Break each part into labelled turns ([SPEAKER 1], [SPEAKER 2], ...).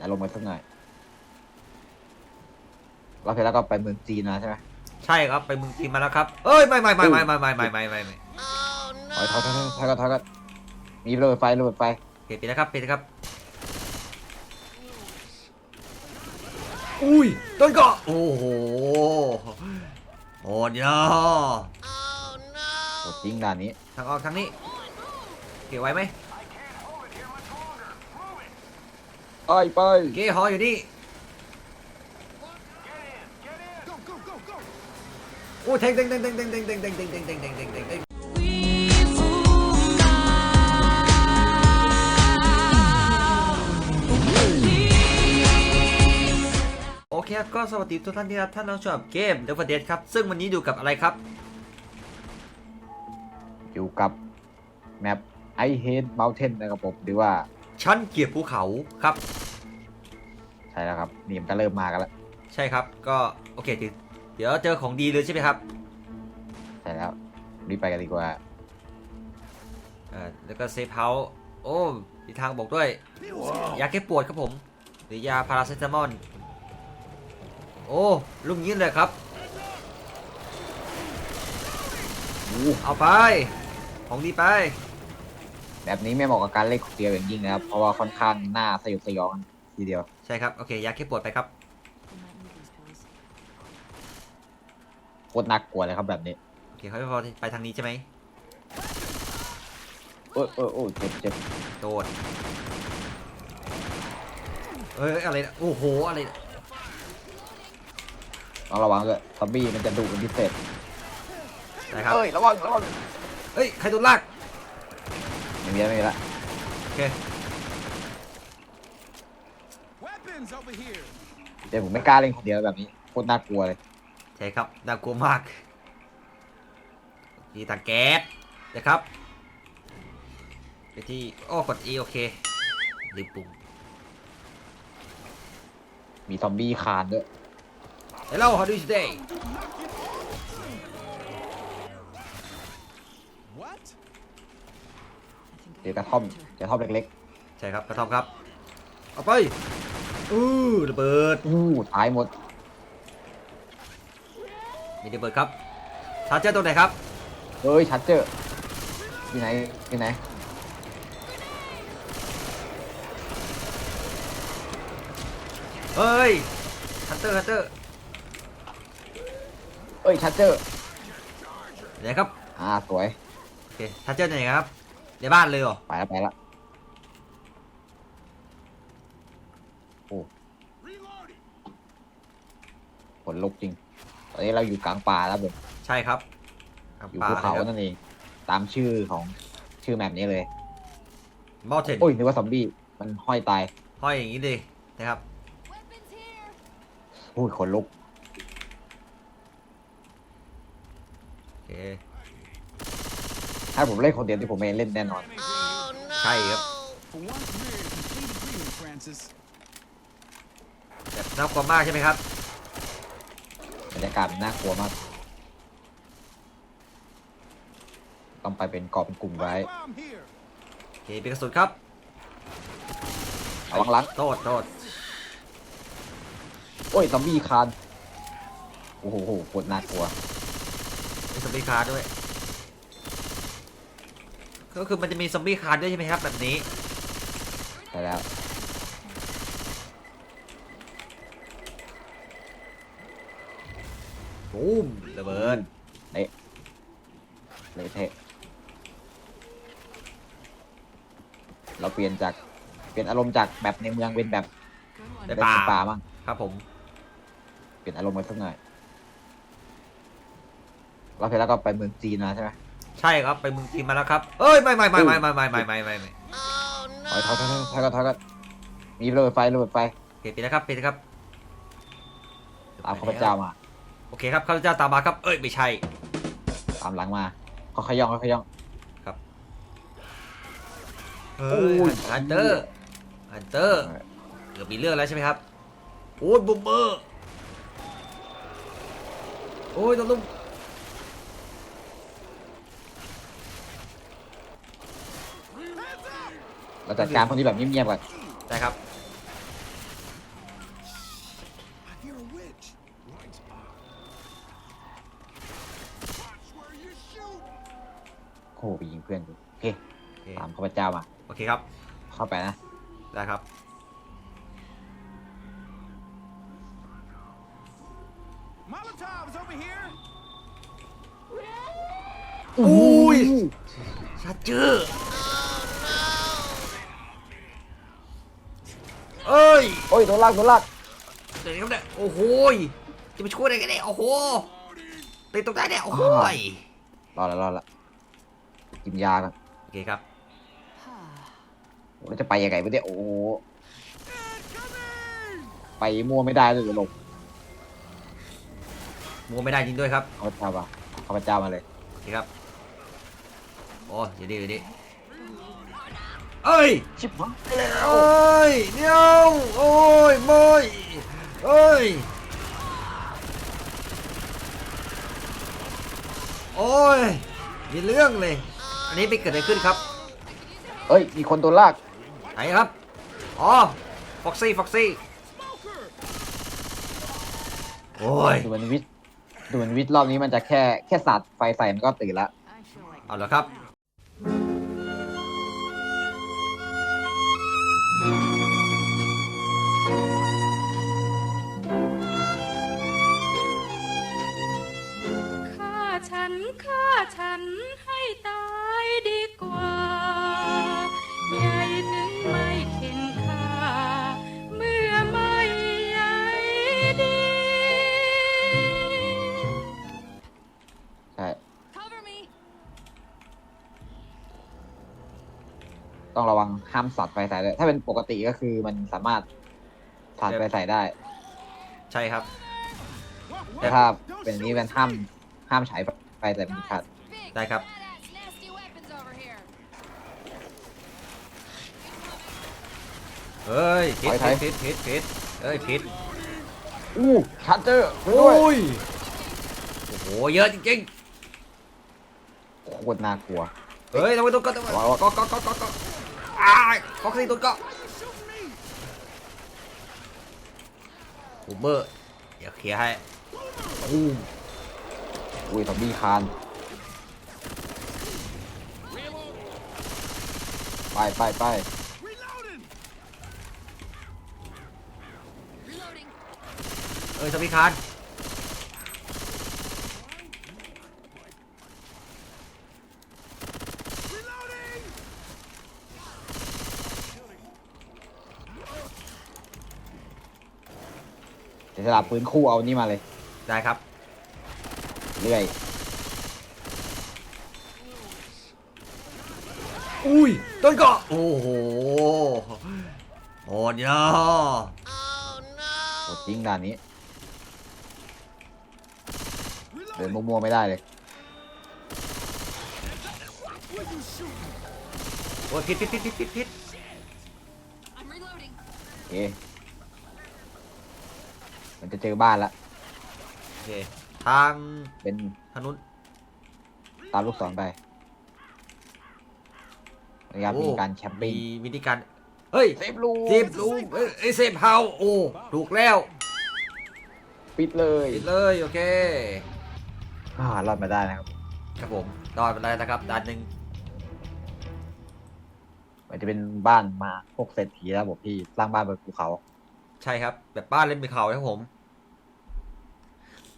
[SPEAKER 1] ลี่ยนอารมณ์กันสักหน่อยเราเสร็จแล้วก็ไปเมืองจีนมาใช่ไหม
[SPEAKER 2] ใช่ครับไปเมืองจีนมาแล้วครับ เอ้ยไม่ไม่ไม่ไม่ไม่ไม่ไม่ไม่ไม่ไม่
[SPEAKER 1] ถอยถอยถอยถอยถอยถอยกันมีระเบิดไฟระเบิดไฟ
[SPEAKER 2] โอเคปิดนะครับปิดนะครับ อุ้ยต้นเกาะโอ้โหโอ้ยอ
[SPEAKER 1] โหดจริงด่านนี้
[SPEAKER 2] ทางออกทางนี้ เกี่ยวไว้ไหม
[SPEAKER 1] ไปไป
[SPEAKER 2] เกี่ยวหออยู่นี่ โอ้ยเทงเทงเทงเทงเทงเทงเทงเทงเทงเทงเทงเทงเทงเทงเทงโอเคครับก็สวัสดีทุกท่านที่รับท่านน้องชอบเกมเดฟเดครับ ซึ่งวันนี้อยู่กับอะไรครับ
[SPEAKER 1] อยู่กับแมปไอเฮดเมลเทนนะครับผมหรือว่า
[SPEAKER 2] ชั้นเกียรติภูเขาครับ
[SPEAKER 1] ใช่แล้วครับนี่มันก็เริ่มมากันแล้ว
[SPEAKER 2] ใช่ครับ ก็โอเคเดี๋ยวเดี๋ยวเจอของดีเลยใช่ไหมครับ
[SPEAKER 1] ใช่แล้วรีบไปกันดีกว่า
[SPEAKER 2] เอ่อแล้วก็เซฟเฮาส์โอ้มีทางบอกด้วย ยาแก้ปวดครับผม หรือยาพาราเซตามอลโอ้ลุงยินเลยครับ
[SPEAKER 1] อู้
[SPEAKER 2] เอาไป ของดีไป
[SPEAKER 1] แบบนี้ไม่เหมาะกับการเล่นคนเดียวอย่างยิ่งนะครับ เพราะว่าค่อนข้างหน้าสยดสยองทีเดียว
[SPEAKER 2] ใช่ครับโอเคยาแก้ปวดไปครับ
[SPEAKER 1] โคตรน่ากลัวเลยครับแบบนี้
[SPEAKER 2] โอเคเขาไปพอไปทางนี้ใช่ไหม
[SPEAKER 1] โอ้ยโอ้ยโอ้ยเจ็บเจ็บ
[SPEAKER 2] โดดเอ้ยอะไรนะโอ้โหอะไรนะ
[SPEAKER 1] ต้องระวังด้วยซอมบี้มันจะดุเป็นพิเศษ
[SPEAKER 2] นะครับ
[SPEAKER 1] เอ้ยระวังระวัง
[SPEAKER 2] เฮ้ยใครโดนลาก
[SPEAKER 1] ไม่มีแล้วไม่มีแล้ว
[SPEAKER 2] โอเค
[SPEAKER 3] Weapons over here.
[SPEAKER 1] เดี๋ยวผมไม่กล้าเล่นคนเดียวแบบนี้โคตรน่ากลัวเลย
[SPEAKER 2] ใช่ครับน่ากลัวมากนี่ตางแก๊สนะครับไปที่โอ้กด E โอเคลืมปุ่ม
[SPEAKER 1] มีซอมบี้คานด้วย
[SPEAKER 2] Hello how do you today
[SPEAKER 3] What?
[SPEAKER 1] เดี๋ยวกระท่อมกระท่อมเล็ก
[SPEAKER 2] ใช่ครับกระท่อมครับ เอาไปอู้ระเบิด
[SPEAKER 1] ๆอู้ตายหมด
[SPEAKER 2] มีระเบิดครับชาร์เจอร์ตรงไหนครับ
[SPEAKER 1] เฮ้ยชัดเจอที่ไหนที่ไหน
[SPEAKER 2] เฮ้ยฮันเตอร์ฮันเตอร์
[SPEAKER 1] เอ้ยชัดเจอ
[SPEAKER 2] ไหนครับ
[SPEAKER 1] อ่าสวย
[SPEAKER 2] โอเคชาร์เจอร์ไหนครับ ในบ้านเลยเหรอ
[SPEAKER 1] ไปแล้วไปแล้ว
[SPEAKER 3] Reloading.
[SPEAKER 1] ผลลุกจริง ตอนนี้เราอยู่กลางป่าแล้วผม
[SPEAKER 2] ใช่ครับครับ
[SPEAKER 1] อยู่
[SPEAKER 2] ป่า
[SPEAKER 1] ภูเขา
[SPEAKER 2] ครับ
[SPEAKER 1] นั่นเอง ตามชื่อของชื่อแมปนี้เลย
[SPEAKER 2] มอเทน
[SPEAKER 1] โอ้ยนึกว่าซอมบี้ มันห้อยตาย
[SPEAKER 2] ห้อยอย่างนี้เลยนะครับ
[SPEAKER 1] อุ้ยขนลุก
[SPEAKER 2] โอเค
[SPEAKER 1] ถ้าผมเล่นคนเดียวที่ผมไม่เล่นแน่นอน
[SPEAKER 2] ใช่ครับ
[SPEAKER 3] For once, we're in complete agreement, Francis.
[SPEAKER 2] แบบน่ากลัวมากใช่ไหมครับ
[SPEAKER 1] บรรยากาศมันน่ากลัวมาก ต้องไปเป็นกอบเป็นกลุ่มไว้
[SPEAKER 3] Bomb here.
[SPEAKER 2] โอเคเป็นกระสุนครับ
[SPEAKER 1] ระวังหลัง
[SPEAKER 2] โทษโทษ
[SPEAKER 1] โอ้ยซอมบี้คาน โอ้โหโหโคตรน่ากลัว
[SPEAKER 2] มีซอมบี้คาร์ด้วย ก็คือมันจะมีซอมบี้คาร์ด้วยใช่ไหมครับแบบนี้
[SPEAKER 1] ใช่แล้ว
[SPEAKER 2] บูมระเบิด
[SPEAKER 1] เละเละเทะเราเปลี่ยนจากเปลี่ยนอารมณ์จากแบบในเมืองเป็นแบบ
[SPEAKER 2] ใน
[SPEAKER 1] เป็น
[SPEAKER 2] ป่า
[SPEAKER 1] ป่าบ้าง
[SPEAKER 2] ครับผม
[SPEAKER 1] เปลี่ยนอารมณ์ไปสักหน่อยเราเสร็จแล้วก็ไปเมืองจีนมาใช่ไหม
[SPEAKER 2] ใช่ครับไปเมืองจีนมาแล้วครับเอ้ยไม่ไม่ไม่ไม่ไม่ไม่ไม่ไม่ไม่ไม่
[SPEAKER 1] ถอยถอยถอยถอยถอยถอยกันมีระเบิดไฟระเบิดไฟ
[SPEAKER 2] โอเคปิดนะครับปิดนะครับ
[SPEAKER 1] ตามข้าพเจ้ามา
[SPEAKER 2] โอเคครับข้าพเจ้าตามมาครับเอ้ยไม่ใช่
[SPEAKER 1] ตามหลังมาเขาขย่องเขาขย่อง
[SPEAKER 2] เอ้ย
[SPEAKER 1] โอ้ย
[SPEAKER 2] ฮันเตอร์ฮันเตอร์เกือบมีเรื่องแล้วใช่ไหมครับโอ้ยบุมเบอร์โอ้ยต้องลุม
[SPEAKER 1] เราจัดการพวกนี้แบบเงียบๆก่อน
[SPEAKER 2] ได้ครับ
[SPEAKER 3] bitch. Right up. Watch where you shoot.
[SPEAKER 1] โอ้โหไปยิงเพื่อนกูโอเค
[SPEAKER 2] โอเค
[SPEAKER 1] ตามข้าพเจ้ามา
[SPEAKER 2] โอเคครับ
[SPEAKER 1] เข้าไปนะ
[SPEAKER 2] ได้ครับ
[SPEAKER 3] Molotov's over here.
[SPEAKER 2] อุ้ยชัดเจอเน
[SPEAKER 1] ลากโดนลาก
[SPEAKER 2] เดี๋ยวนี้ครับเนี่ยโอ้โหยจะไปช่วยอะไรกันเนี่ยโอ้โหติดตรงไหนเนี่ยโอ้โหย
[SPEAKER 1] รอดแล้วรอดแล้วกินยากัน
[SPEAKER 2] โอเคครับ
[SPEAKER 1] โอ้แล้วจะไปยังไงวะเนี่ยโอ้โหไปมั่วไม่ได้เลยเดี๋ยวหลบ
[SPEAKER 2] มัวไม่ได้จริงด้วยครับ
[SPEAKER 1] ข้าพเจ้ามาข้าพเจ้ามาเลย
[SPEAKER 2] โอเคครับโอ้ยอยู่ดีอยู่ดี เอ้ย
[SPEAKER 1] ชิบหายแล้ว
[SPEAKER 2] เอ้ยเดี๋ยวโอ้ยโมยเอ้ยโอ้ยมีเรื่องเลย อันนี้ไปเกิดอะไรขึ้นครับ
[SPEAKER 1] เอ้ย มีคนโดนลาก
[SPEAKER 2] ไหนครับอ๋อฟ็อกซี่ฟ็อกซี่โอ้ย
[SPEAKER 1] ดูเหมือนวิทย์ดูเหมือนวิทย์รอบนี้มันจะแค่แค่สาดไฟใส่มันก็ตื่นละ
[SPEAKER 2] เอาละครับ
[SPEAKER 1] ระวังห้ามสาดไฟใส่เลยถ้าเป็นปกติก็คือมันสามารถสาดไฟใส่ได้
[SPEAKER 2] ใช่ครับ
[SPEAKER 1] แต่ถ้าเป็นอย่างนี้เป็นห้ามห้ามฉายไฟใส่เป็นขาด
[SPEAKER 2] ได้ครับ
[SPEAKER 4] nasty weapons over here
[SPEAKER 2] เฮ้ยผิด
[SPEAKER 1] ถอย
[SPEAKER 2] ผิดผิดผิดผิดเอ้ยผิด
[SPEAKER 1] อู้ชัตเตอร์
[SPEAKER 2] โอ
[SPEAKER 1] ด้วย้
[SPEAKER 2] ยโอ้โหเยอะจริง
[SPEAKER 1] โคตรน่ากลัว
[SPEAKER 2] ๆเฮ้ยทำไมตัวก็ตัว
[SPEAKER 1] ระวัง
[SPEAKER 2] ก็ก็ก็ก็ก็ อ้ายฟ็อกซี่ตัวก็บูมเบอร์เดี๋ยวเคลียร์ให้
[SPEAKER 1] อู้อุ้ยซอมบี้คานไปไปไป
[SPEAKER 2] เอ้ยสมิคาน
[SPEAKER 3] Reloading.
[SPEAKER 1] เดี๋ยวสลับปืนคู่เอานี่มาเลย
[SPEAKER 2] ได้ครับ
[SPEAKER 1] เรื่อย
[SPEAKER 2] อุ้ยต้นเกาะโอ้โหโหดเยอะ
[SPEAKER 1] โหดจริงด่านนี้ เดิน
[SPEAKER 3] Reloading.
[SPEAKER 1] มั่วๆไม่ได้เลย
[SPEAKER 3] Where you shooting?
[SPEAKER 2] โอ้ยผิดผิดผิดผิดผิดผิด
[SPEAKER 4] I'm reloading
[SPEAKER 1] โอเคมันจะ เจอบ้านละ
[SPEAKER 2] โอเค ทาง
[SPEAKER 1] เป็น
[SPEAKER 2] ทางนู้น
[SPEAKER 1] ตามลูกศรไปนะครับ
[SPEAKER 2] โอ้
[SPEAKER 1] มีการแคม
[SPEAKER 2] มี
[SPEAKER 1] ปิ้ง
[SPEAKER 2] วิธีการ เฮ้ย
[SPEAKER 1] เซฟลู
[SPEAKER 2] เซฟลูกเอ้ยเอ้ยเซฟเฮาโอ้ถูกแล้ว
[SPEAKER 1] ปิดเลย
[SPEAKER 2] ปิดเลยโอเค
[SPEAKER 1] อ่ารอดมาได้นะครับ
[SPEAKER 2] ครับผมรอดไปแล้วนะครับด้านหนึ่ง
[SPEAKER 1] มันจะเป็นบ้านมาพวกเศรษฐีแล้วบอกพี่สร้างบ้านบนภูเขา
[SPEAKER 2] ใช่ครับ แบบบ้านเล่นเป็นเขาครับผม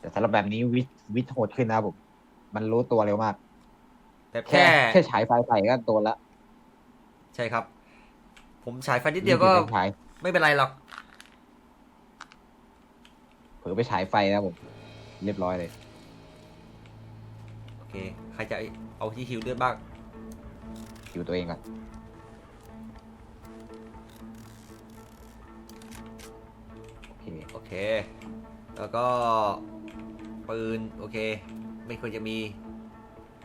[SPEAKER 1] แต่สำหรับแบบนี้วิทย์วิทย์โหดขึ้นนะครับผมมันรู้ตัวเร็วมาก
[SPEAKER 2] แต่
[SPEAKER 1] แค่
[SPEAKER 2] แค่
[SPEAKER 1] แค่ฉายไฟใส่ก็โดนละ
[SPEAKER 2] ใช่ครับ ผมฉายไฟนิดเดียวก็
[SPEAKER 1] นี่คือฉาย
[SPEAKER 2] ไม่เป็นไรหรอก
[SPEAKER 1] เผลอไปฉายไฟนะครับผม เรียบร้อยเลย
[SPEAKER 2] โอเค ใครจะเอาที่ฮิวเลือดบ้าง
[SPEAKER 1] อยู่ตัวเองก่อนโอเค
[SPEAKER 2] โอเคแล้วก็ ปืน โอเค ไม่ควรจะมี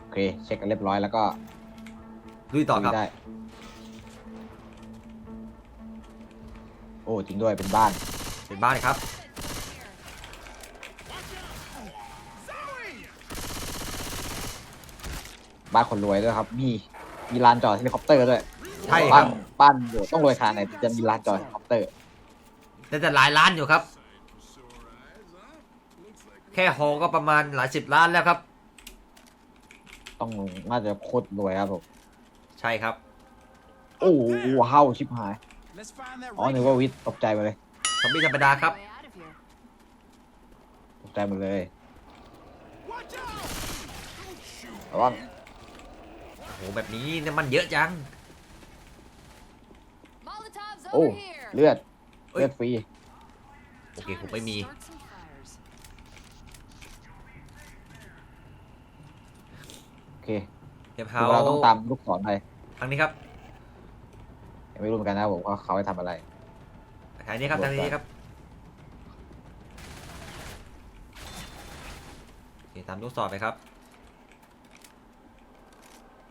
[SPEAKER 1] โอเค เช็คกันเรียบร้อยแล้วก็
[SPEAKER 2] ลุยต่อครับ
[SPEAKER 1] ได้ โอ้จริงด้วยเป็นบ้าน
[SPEAKER 2] เป็นบ้านครับ
[SPEAKER 1] บ้านคนรวยด้วยครับ มีมีลานจอดเฮลิคอปเตอร์ด้วย
[SPEAKER 2] ใช่ค
[SPEAKER 1] บ้า
[SPEAKER 2] รั
[SPEAKER 1] น
[SPEAKER 2] บ
[SPEAKER 1] บ้านอยู่ต้องรวยขนาดไหนถึงจะมีลานจอดเฮลิคอปเตอร์
[SPEAKER 2] แต่แต่หลายล้านอยู่ครับ
[SPEAKER 3] Sore eyes, huh?
[SPEAKER 2] แค่ฮอก็ประมาณหลายสิบล้านแล้วครับ
[SPEAKER 1] ต้องน่าจะโคตรรวยครับผม
[SPEAKER 2] ใช่ครับ
[SPEAKER 1] โอ้โหเฮ้าชิบหาย
[SPEAKER 3] Let's find that
[SPEAKER 1] อ๋อนึกว่าวิทย์ตกใจหมดเลย
[SPEAKER 2] ซอมบี้ธรรมดาครับ
[SPEAKER 5] Way out of here.
[SPEAKER 1] ตกใจหมดเลย
[SPEAKER 3] Watch out!
[SPEAKER 1] ระวัง
[SPEAKER 2] โอ้โหแบบนี้น้ำมันเยอะจัง
[SPEAKER 5] Molotovs
[SPEAKER 1] โอ้
[SPEAKER 5] over here.
[SPEAKER 1] เลือด
[SPEAKER 2] เอ้ย
[SPEAKER 1] เลือดฟรี
[SPEAKER 2] โอเคผมไม่มี
[SPEAKER 5] Start some fires.
[SPEAKER 1] โอ เค
[SPEAKER 2] เดี๋ยว
[SPEAKER 1] คื
[SPEAKER 2] เฮา
[SPEAKER 1] อเราต้องตามลูกศรไป
[SPEAKER 2] ทางนี้ครับ
[SPEAKER 1] ยังไม่รู้เหมือนกันนะครับผมว่าเขาให้ทำอะไร
[SPEAKER 2] ทางนี้ครับทางนี้ครับโอเคตามลูกศรไปครับ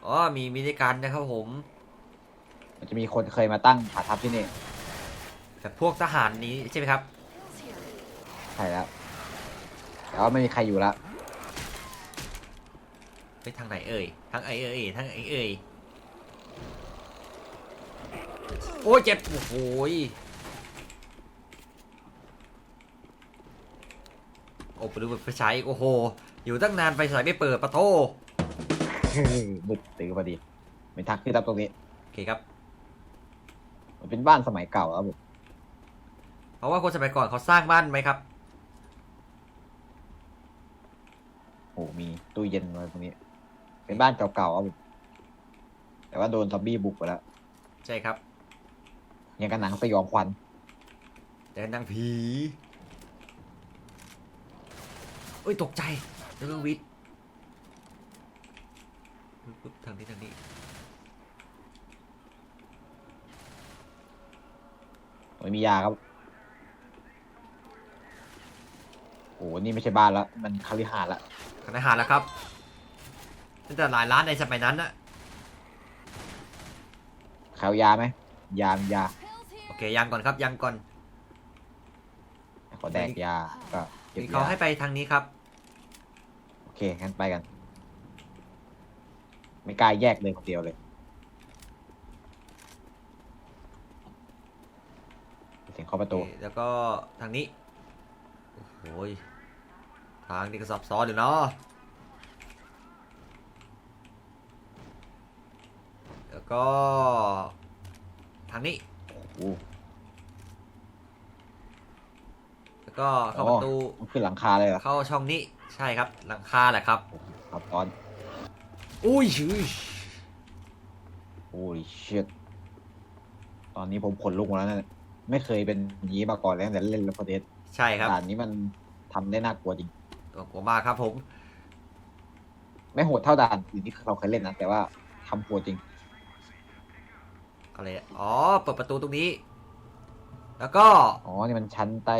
[SPEAKER 2] อ๋อมีมินิกันนะครับผม
[SPEAKER 1] มันจะมีคนเคยมาตั้งฐานทัพที่นี่
[SPEAKER 2] แบบพวกทหารนี้ใช่ไหมครับ
[SPEAKER 5] Hills here.
[SPEAKER 1] ใช่แล้วแต่ว่าไม่มีใครอยู่แล้ว
[SPEAKER 2] ไปทางไหนเอ่ยทางไอเอ่ยทางไอเอ่ยโอ้ยเจ็บโอ้โหยโอ้ไปดูไฟฉายอีกโอ้โห อยู่ตั้งนานไฟฉายไม่เปิดปะโท
[SPEAKER 1] มืดตื่นพอดีเป็นทางขึ้นรับตรงนี้
[SPEAKER 2] โอเคครับ
[SPEAKER 1] มันเป็นบ้านสมัยเก่าครับผม
[SPEAKER 2] เพราะว่าคนสมัยก่อนเขาสร้างบ้านไหมครับ
[SPEAKER 1] โอ้มีตู้เย็นอะไรตรงนี้ เป็นบ้านเก่าๆครับผมแต่ว่าโดนซอมบี้บุกไปแล้ว
[SPEAKER 2] ใช่ครับ
[SPEAKER 1] ยังกันหนังสยองขวัญ
[SPEAKER 2] แต่นางผีเอ้ยตกใจเรื่องวิทย์ปึ๊บทางนี้ทางนี้
[SPEAKER 1] ไม่มียาครับ โอ้นี่ไม่ใช่บ้านแล้วมันคาลิหาสน์ละ
[SPEAKER 2] ขนาดหารแล้วครับ ตั้งแต่หลายล้านในสมัยนั้นนะ
[SPEAKER 1] ขาวยาไหมยามียา
[SPEAKER 5] Hills here.
[SPEAKER 2] โอเคยังก่อนครับยังก่อน
[SPEAKER 1] ขอแดกยาก็เก็บ
[SPEAKER 2] นี่เขา
[SPEAKER 1] ยา
[SPEAKER 2] ให้ไปทางนี้ครับ
[SPEAKER 1] โอเคงั้นไปกัน ไม่กล้าแยกเลยคนเดียวเลยเสียงเคาะประตู
[SPEAKER 2] โอเคแล้วก็ทางนี้ โอ้โหยทางนี้ก็ซับซ้อนอยู่เนาะ แล้ว ก็ทางนี้
[SPEAKER 1] โอ้โห
[SPEAKER 2] แล้วก็เข้าประตู
[SPEAKER 1] มันขึ้นหลังคาเลยเหรอ
[SPEAKER 2] เข้าช่องนี้ใช่ครับหลังคาแหละครับ
[SPEAKER 1] ครับตอน
[SPEAKER 2] อุ้ยชื่อ
[SPEAKER 1] โอ้ยเชิดตอนนี้ผมขนลุกหมดแล้วเนี่ยไม่เคยเป็นอย่างนี้มาก่อนเลยตั้งแต่เล่นแล้วพอเดส
[SPEAKER 2] ใช่ครับ
[SPEAKER 1] ด่านนี้มันทำได้น่ากลัวจริง
[SPEAKER 2] ตัวกลัวมากครับผม
[SPEAKER 1] ไม่โหดเท่าด่านอื่นที่เราเคยเล่นนะแต่ว่าทำโหดจริง
[SPEAKER 2] อะไรอะอ๋อเปิดประตูตรงนี้ แล้วก็
[SPEAKER 1] อ๋อนี่มันชั้นใต้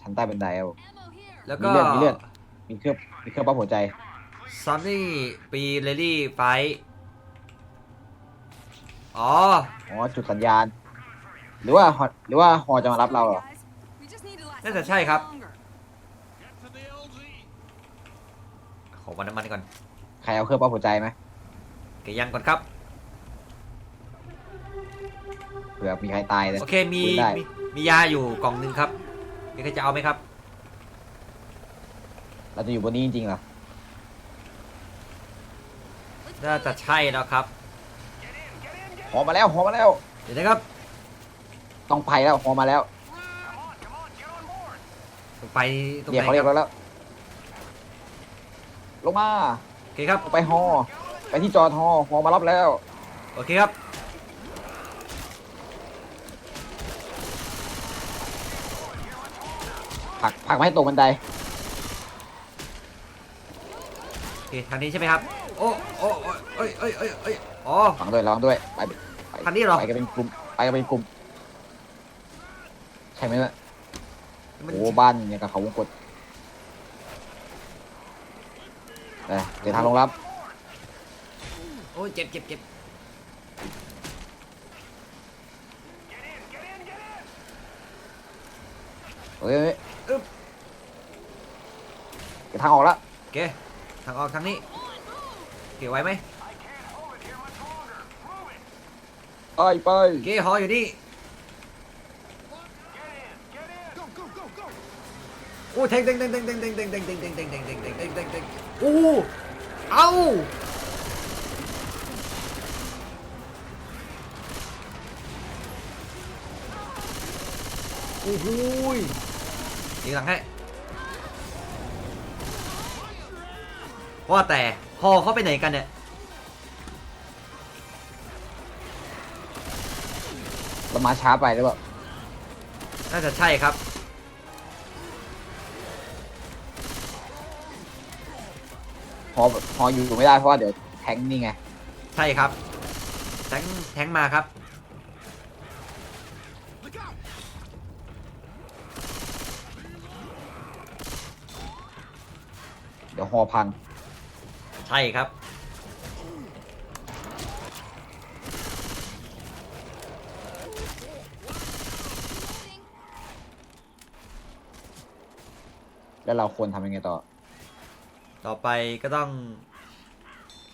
[SPEAKER 1] ชั้นใต้บันไดเอา
[SPEAKER 5] Ammo here.
[SPEAKER 2] แล้วก็
[SPEAKER 1] มีเลือดมีเลือดมีเครื่องมีเครื่องปั๊มหัวใจ
[SPEAKER 2] ซัมนี่ปีเรลลี่ไฟอ๋อ
[SPEAKER 1] อ๋อจุดสัญญาณ หรือว่าฮอหรือว่าฮอจะมารับเราเหรอ
[SPEAKER 5] Guys, we just need to last
[SPEAKER 2] น่า
[SPEAKER 5] a
[SPEAKER 2] จะ
[SPEAKER 5] little
[SPEAKER 2] ใช่ครับ
[SPEAKER 5] longer.
[SPEAKER 3] Get to the LZ.
[SPEAKER 2] ขอวันน้ำมันก่อน
[SPEAKER 1] ใครเอาเครื่องปั๊มหัวใจไหม
[SPEAKER 2] เกยังก่อนครับ
[SPEAKER 1] เผื่อมีใครตายเลย
[SPEAKER 2] โอเคมี
[SPEAKER 1] คุยได้
[SPEAKER 2] มีมียาอยู่กล่องหนึ่งครับมีใครจะเอาไหมครับ
[SPEAKER 1] เราจะอยู่บนนี้จริงๆเหรอ
[SPEAKER 2] น่าจะใช่แล้วครับ
[SPEAKER 1] ฮอมาแล้วฮอมาแล้ว
[SPEAKER 2] เดี๋ยวนะครับ
[SPEAKER 1] ต้องไปแล้วฮอมาแล้ว
[SPEAKER 2] ไปตรง
[SPEAKER 1] เรียก
[SPEAKER 2] ไหน
[SPEAKER 1] เขาเรียก
[SPEAKER 2] ครับ
[SPEAKER 1] เราแล้ว ลงมา
[SPEAKER 2] โอเคครับ
[SPEAKER 1] ไปฮอไปที่จอดฮอฮอมารับแล้ว
[SPEAKER 2] โอเคครับ
[SPEAKER 1] ผลักผลักมาให้ตกบันได
[SPEAKER 2] โอเคทางนี้ใช่ไหมครับ โอ้โอ้โอ้เอ้ยเอ้ยเอ้ยเอ้ยอ๋อ
[SPEAKER 1] ฝังด้วยระวังด้วยไปไป
[SPEAKER 2] ทางนี้เหรอ
[SPEAKER 1] ไปกันเป็นกลุ่มไปกันเป็นกลุ่มใช่ไหมล่ะ
[SPEAKER 2] มัน
[SPEAKER 1] โอ้บ้านเนี่ยกับเขาวงกดเดี๋ยวเดี๋ยวทางลงรับ
[SPEAKER 2] โอ้ยเจ็บเจ็บเจ็บ
[SPEAKER 1] เฮ้ยเฮ้ย เดี๋ยวทางออกละ
[SPEAKER 2] โอเคทางออกทางนี้เกี่ยวไว้ไหม
[SPEAKER 1] ไปไป
[SPEAKER 2] โอเคหออยู่นี่
[SPEAKER 3] Go, go, go, go.
[SPEAKER 2] อ้แทงแทงแทงแทงแทงแทงแทงแทงแทงแทงแทงแทงแทงแทงแทงแทงแทงโอ้เอ้าโอ้โห ยยิงหลังให้ว่าแต่ฮอเขาไปไหนกันเนี่ย
[SPEAKER 1] เรามาช้าไปหรือเปล่า
[SPEAKER 2] น่าจะใช่ครับ
[SPEAKER 1] พอพออยู่ไม่ได้เพราะว่าเดี๋ยวแทงนี่ไง
[SPEAKER 2] ใช่ครับ แทงแทงมาครับ
[SPEAKER 3] Look out!
[SPEAKER 1] เดี๋ ยวฮอพัง
[SPEAKER 2] ใช่ครับ
[SPEAKER 1] แล้วเราควรทำยังไงต่อ
[SPEAKER 2] ต่อไปก็ต้อง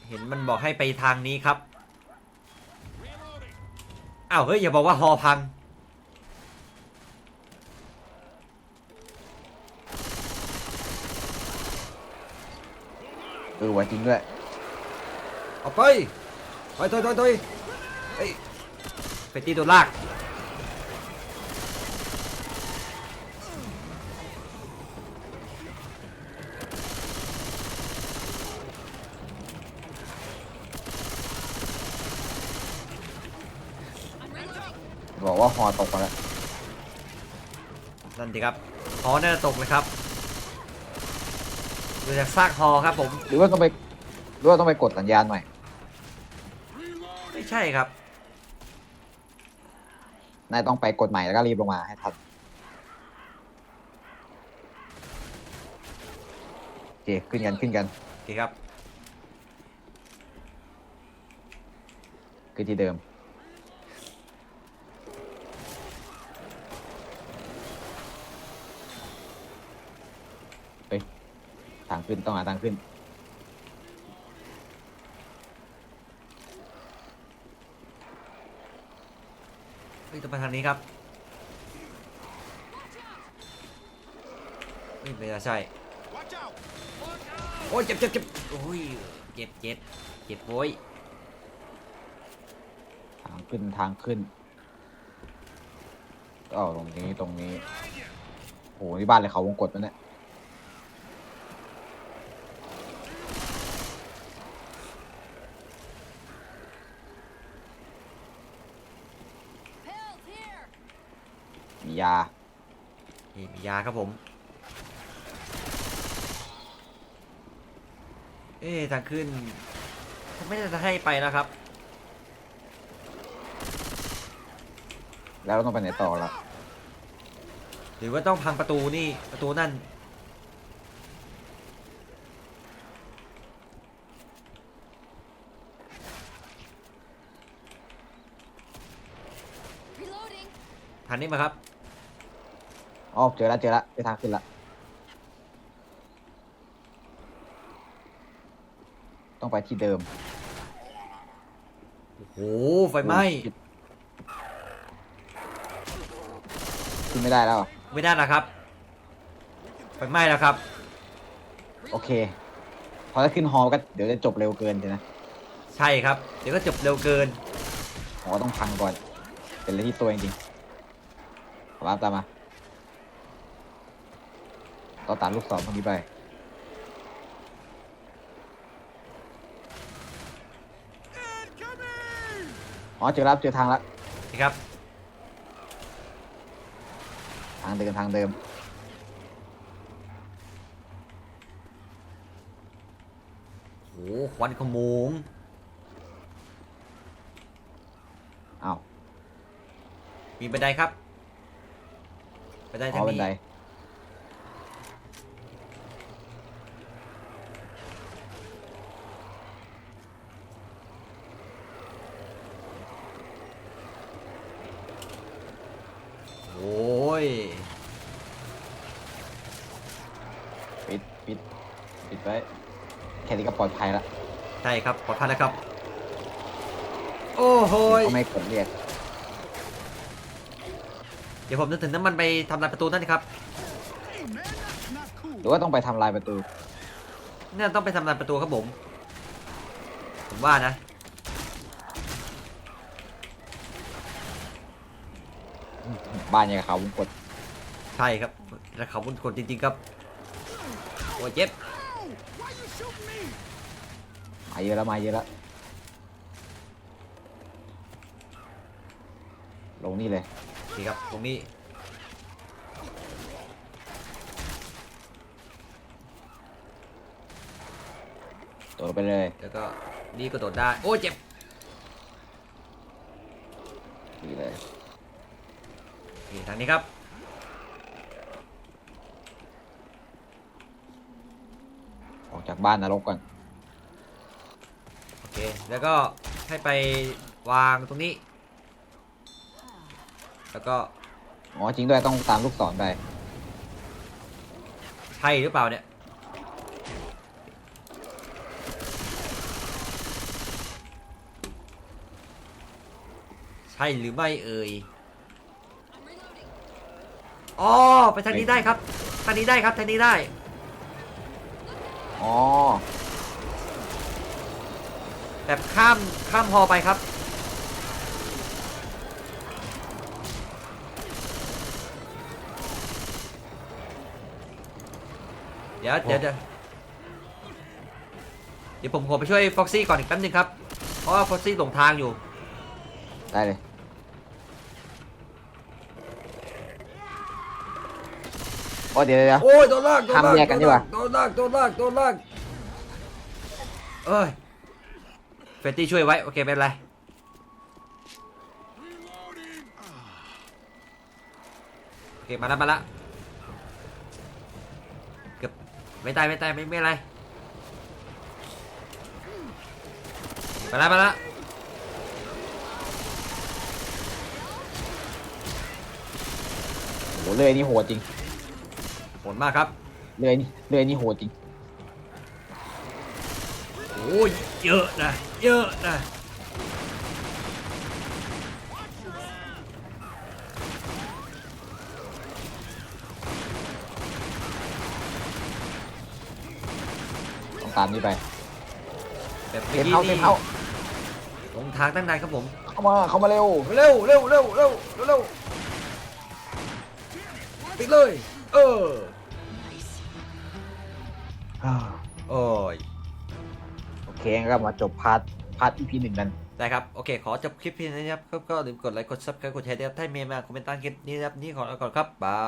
[SPEAKER 2] เห็นมันบอกให้ไปทางนี้ครับอ้าวเฮ้ยอย่าบอกว่าฮอพัง
[SPEAKER 1] ออว่าจริงด้วย
[SPEAKER 2] เอาไปไปถอยถอยถอยเฮ้ยไปตีตัวลาก
[SPEAKER 1] บอกว่าฮอตกมาแล้ว
[SPEAKER 2] นั่นดีครับฮอน่าจะตกเลยครับ ดูจากซากฮอครับผม
[SPEAKER 1] หรือว่าต้องไปหรือว่าต้องไปกดสัญญาณใหม่
[SPEAKER 2] ไม่ใช่ครับ
[SPEAKER 1] นายต้องไปกดใหม่แล้วก็รีบลงมาให้ทันโอเคขึ้นกันขึ้นกัน
[SPEAKER 2] โอเคครับ
[SPEAKER 1] คือที่เดิม เฮ้ย ทางขึ้นต้องหาทางขึ้น
[SPEAKER 2] เฮ้ยต้องไปทางนี้ครับเฮ้ยไม่น่าใช่
[SPEAKER 3] Watch out!
[SPEAKER 2] โอ้ยเจ็บเจ็บเจ็บโอ้ยเจ็บเจ็บเจ็บโว้ย
[SPEAKER 1] ทางขึ้นทางขึ้นก็ตรงนี้ตรงนี้โหนี่บ้านเลยเขาวงกดมันเนี่ย
[SPEAKER 5] Pills here.
[SPEAKER 1] มียา
[SPEAKER 2] นี่มียาครับผม เอ๊ะทางขึ้นผมไม่น่าจะให้ไปนะครับ
[SPEAKER 1] แล้วเราต้องไปไหนต่อละ
[SPEAKER 2] หรือว่าต้องพังประตูนี่ประตูนั่น
[SPEAKER 5] Reloading.
[SPEAKER 2] ทางนี้มาครับ
[SPEAKER 1] อ๋อเจอแล้วเจอแล้วเจอทางขึ้นละต้องไปที่เดิม
[SPEAKER 2] โอ้โหไฟไหม้
[SPEAKER 1] ขึ้นไม่ได้แล้วเหรอ
[SPEAKER 2] ไม่ได้นะครับ ไฟไหม้แล้วครับ
[SPEAKER 1] โอเค พอถ้าขึ้นฮอก็เดี๋ยวจะจบเร็วเกินใช่ไหม
[SPEAKER 2] ใช่ครับ เดี๋ยวก็จบเร็วเกิน
[SPEAKER 1] ฮอต้องพังก่อน เป็นอะไรที่ตัวจริงๆขอรับตามมา ต่อตามลูกศรตรงนี้ไป
[SPEAKER 3] Incoming!
[SPEAKER 1] อ๋อเจอแล้วเจอทางแล้ว
[SPEAKER 2] นี่ครับ
[SPEAKER 1] ทางเดิมทางเดิม
[SPEAKER 2] โอ้โหควันขโมง
[SPEAKER 1] อ้าว
[SPEAKER 2] มีบันไดครับบันได
[SPEAKER 1] อ๋
[SPEAKER 2] ทา
[SPEAKER 1] องบัน
[SPEAKER 2] นี้
[SPEAKER 1] ได
[SPEAKER 2] โอ้ย
[SPEAKER 1] ปิดปิดปิดไว้แค่นี้ก็ปลอดภัยละ
[SPEAKER 2] ใช่ครับปลอดภัยแล้วครับ โอ้โหย
[SPEAKER 1] ก็ไม่กดเรียก
[SPEAKER 2] เดี๋ยวผมนึกถึงน้ำมันไปทำลายประตูนั่นครับ
[SPEAKER 3] Hey, man, that's
[SPEAKER 1] หรือว่าต้องไปทำลายประตู
[SPEAKER 2] เนี่ยต้องไปทำลายประตูครับผม ผมว่านะ
[SPEAKER 1] บ้านอย่างกับเขาวงกด
[SPEAKER 2] ใช่ครับแต่เขาบุญคนจริงๆครับ โอ้ยเจ็บ
[SPEAKER 3] Why you shooting me?
[SPEAKER 1] มา เยอะแล้วมาเยอะแล้วลงนี่เลย
[SPEAKER 2] นี่ครับตรงนี้
[SPEAKER 1] โดดไปเลย
[SPEAKER 2] แล้วก็นี่ก็โดดได้โอ้ยเจ็บ
[SPEAKER 1] นี่เลย
[SPEAKER 2] นี่ทางนี้ครับ
[SPEAKER 1] ออกจากบ้านนรกก่อน
[SPEAKER 2] โอ เค แล้วก็ให้ไปวางตรงนี้ แล้วก็
[SPEAKER 1] อ๋อจริงด้วยต้องตามลูกศรไป
[SPEAKER 2] ใช่หรือเปล่าเนี่ย ใช่หรือไม่เอ่ย
[SPEAKER 5] I'm reloading.
[SPEAKER 2] อ๋อไปทางนี้ได้ครับทางนี้ได้ครับทางนี้ได้
[SPEAKER 1] อ๋อ
[SPEAKER 2] แบบข้ามข้ามฮอไปครับ เดี๋ยวเดี๋ยวเดี๋ยวเดี๋ยวผมขอไปช่วยฟ็อกซี่ก่อนอีกแป๊บนึงครับ เพราะว่าฟ็อกซี่หลงทางอยู่
[SPEAKER 1] ได้เลย โอ้เดี๋ยวเดี๋ยวเดี๋ยว
[SPEAKER 2] โอ้ยโดนลากโดนลาก
[SPEAKER 1] ทำแยกกันดีกว่า
[SPEAKER 2] โดนลากโดนลากโดนลากเอ้ย เฟตตี้ช่วยไว้ โอเคไม่เป็นไร
[SPEAKER 3] Reloading.
[SPEAKER 2] โอเค มาแล้วมาแล้วเกือบไม่ตายไม่ตายไม่ไม่เป็นไร มาแล้วมาแล้ว
[SPEAKER 1] โหเลื่อยนี่โหดจริง
[SPEAKER 2] โหดมากครับ
[SPEAKER 1] เลื่อยนี่เลื่อยนี่โหดจริง
[SPEAKER 2] โอ้ยเยอะนะ เยอะนะ
[SPEAKER 1] ต้องตามนี่ไป
[SPEAKER 2] แบบ
[SPEAKER 1] เซ
[SPEAKER 2] เมื่อ
[SPEAKER 1] ฟ
[SPEAKER 2] กี้
[SPEAKER 1] เฮาเซ
[SPEAKER 2] นี่
[SPEAKER 1] ฟเฮา
[SPEAKER 2] ลงทางตั้งนานครับผม
[SPEAKER 1] เข้ามาเข้ามาเร็ว
[SPEAKER 2] เร็วเร็วเร็วเร็วเร็วเร็วปิดเลย เออ
[SPEAKER 1] เคงั้ก็มาจบพาร์ทพาร์ทอีพีหนึ่งกัน
[SPEAKER 2] ได้ครับ โอเค ขอจบคลิปเพียงเท่านี้ครับก็ก็อย่าลืมกดไลค์ กดซับสไครต์กดแชร์ด้วยครับถ้ามีมาคอมเมนต์ใต้คลิปนี้นะครับ นี่ขอลาก่อนครับ บา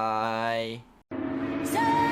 [SPEAKER 2] ย